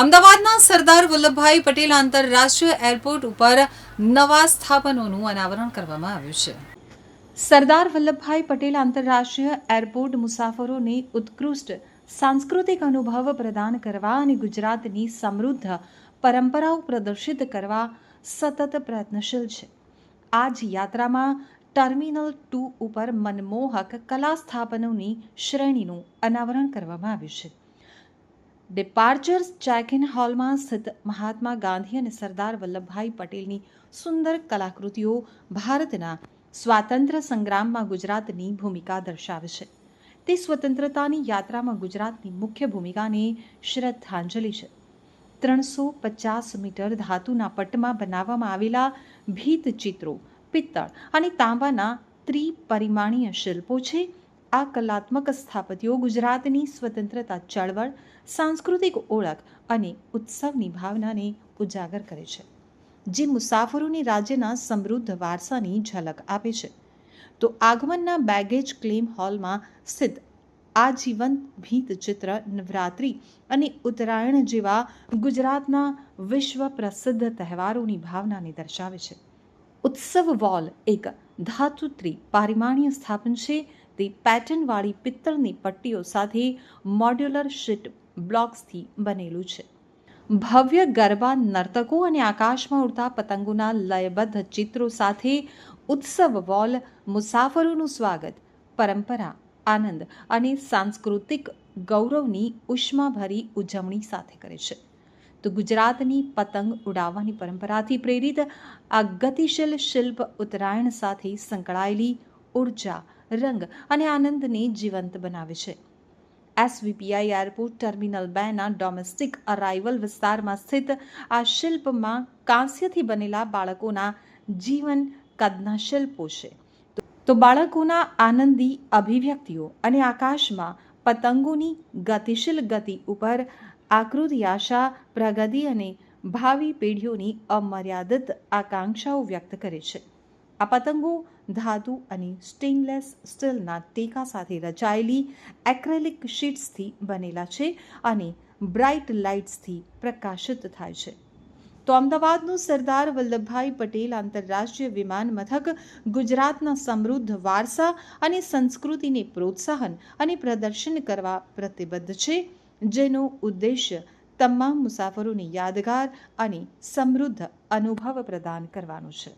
અમદાવાદના સરદાર વલ્લભભાઈ પટેલ આંતરરાષ્ટ્રીય એરપોર્ટ ઉપર નવા સ્થાપનોનું અનાવરણ કરવામાં આવ્યું છે. સરદાર વલ્લભભાઈ પટેલ આંતરરાષ્ટ્રીય એરપોર્ટ મુસાફરોને ઉત્કૃષ્ટ સાંસ્કૃતિક અનુભવ પ્રદાન કરવા અને ગુજરાતની સમૃદ્ધ પરંપરાઓ પ્રદર્શિત કરવા સતત પ્રયત્નશીલ છે. આ જ યાત્રામાં ટર્મિનલ ટુ ઉપર મનમોહક કલા સ્થાપનોની શ્રેણીનું અનાવરણ કરવામાં આવ્યું છે. ડિપાર્ચર્સ ચેક ઇન હોલમાં સ્થિત મહાત્મા ગાંધી અને સરદાર વલ્લભભાઈ પટેલની સુંદર કલાકૃતિઓ ભારતના સ્વાતંત્ર્ય સંગ્રામમાં ગુજરાતની ભૂમિકા દર્શાવે છે. તે સ્વતંત્રતાની યાત્રામાં ગુજરાતની મુખ્ય ભૂમિકાને શ્રદ્ધાંજલિ છે. ત્રણસો પચાસ મીટર ધાતુના પટમાં બનાવવામાં આવેલા ભીત ચિત્રો પિત્તળ અને તાંબાના ત્રિપરિમાણીય શિલ્પો છે. આ કલાત્મક સ્થાપત્યો ગુજરાતની સ્વતંત્રતા ચળવળ, સાંસ્કૃતિક ઓળખ અને ઉત્સવની ભાવનાને ઉજાગર કરે છે, જે મુસાફરોને રાજ્યના સમૃદ્ધ વારસાની ઝલક આપે છે. તો આગમનના બેગેજ ક્લેમ હોલમાં સ્થિત આજીવન ભીત ચિત્ર, નવરાત્રિ અને ઉત્તરાયણ જેવા ગુજરાતના વિશ્વ પ્રસિદ્ધ તહેવારોની ભાવનાને દર્શાવે છે. ઉત્સવ વોલ એક ધાતુત્રી પારિમાણીય સ્થાપન છે તે પેટર્નવાળી પિત્તળની પટ્ટીઓ સાથે મોડ્યુલર શીટ બ્લોક્સથી બનેલું છે. ભવ્ય ગરબા નર્તકો અને આકાશમાં ઉડતા પતંગોના લયબદ્ધ ચિત્રો સાથે ઉત્સવ વોલ, મુસાફરોનું સ્વાગત, પરંપરા, આનંદ અને સાંસ્કૃતિક ગૌરવની ઉષ્માભરી ઉજવણી સાથે કરે છે. તો ગુજરાતની પતંગ ઉડાવવાની પરંપરાથી પ્રેરિત આ ગતિશીલ શિલ્પ ઉત્તરાયણ સાથે સંકળાયેલી ઊર્જા રંગ અને આનંદને જીવંત બનાવે છે. એસવીપીઆઈ એરપોર્ટ ટર્મિનલ બેના ડોમેસ્ટિક અરાઇવલ વિસ્તારમાં સ્થિત આ શિલ્પમાં કાંસ્યથી બનેલા બાળકોના જીવન કદના શિલ્પો છે. તો બાળકોના આનંદી અભિવ્યક્તિઓ અને આકાશમાં પતંગોની ગતિશીલ ગતિ ઉપર આકૃતિ આશા, પ્રગતિ અને ભાવિ પેઢીઓની અમર્યાદિત આકાંક્ષાઓ વ્યક્ત કરે છે. આ પતંગો ધાતુ અને સ્ટેનલેસ સ્ટીલના ટેકા સાથે રચાયેલી એક્રેલિક શીટ્સથી બનેલા છે અને બ્રાઇટ લાઇટ્સથી પ્રકાશિત થાય છે. તો અમદાવાદનું સરદાર વલ્લભભાઈ પટેલ આંતરરાષ્ટ્રીય વિમાન મથક, ગુજરાતના સમૃદ્ધ વારસા અને સંસ્કૃતિને પ્રોત્સાહન અને પ્રદર્શન કરવા પ્રતિબદ્ધ છે, જેનો ઉદ્દેશ્ય તમામ મુસાફરોને યાદગાર અને સમૃદ્ધ અનુભવ પ્રદાન કરવાનો છે.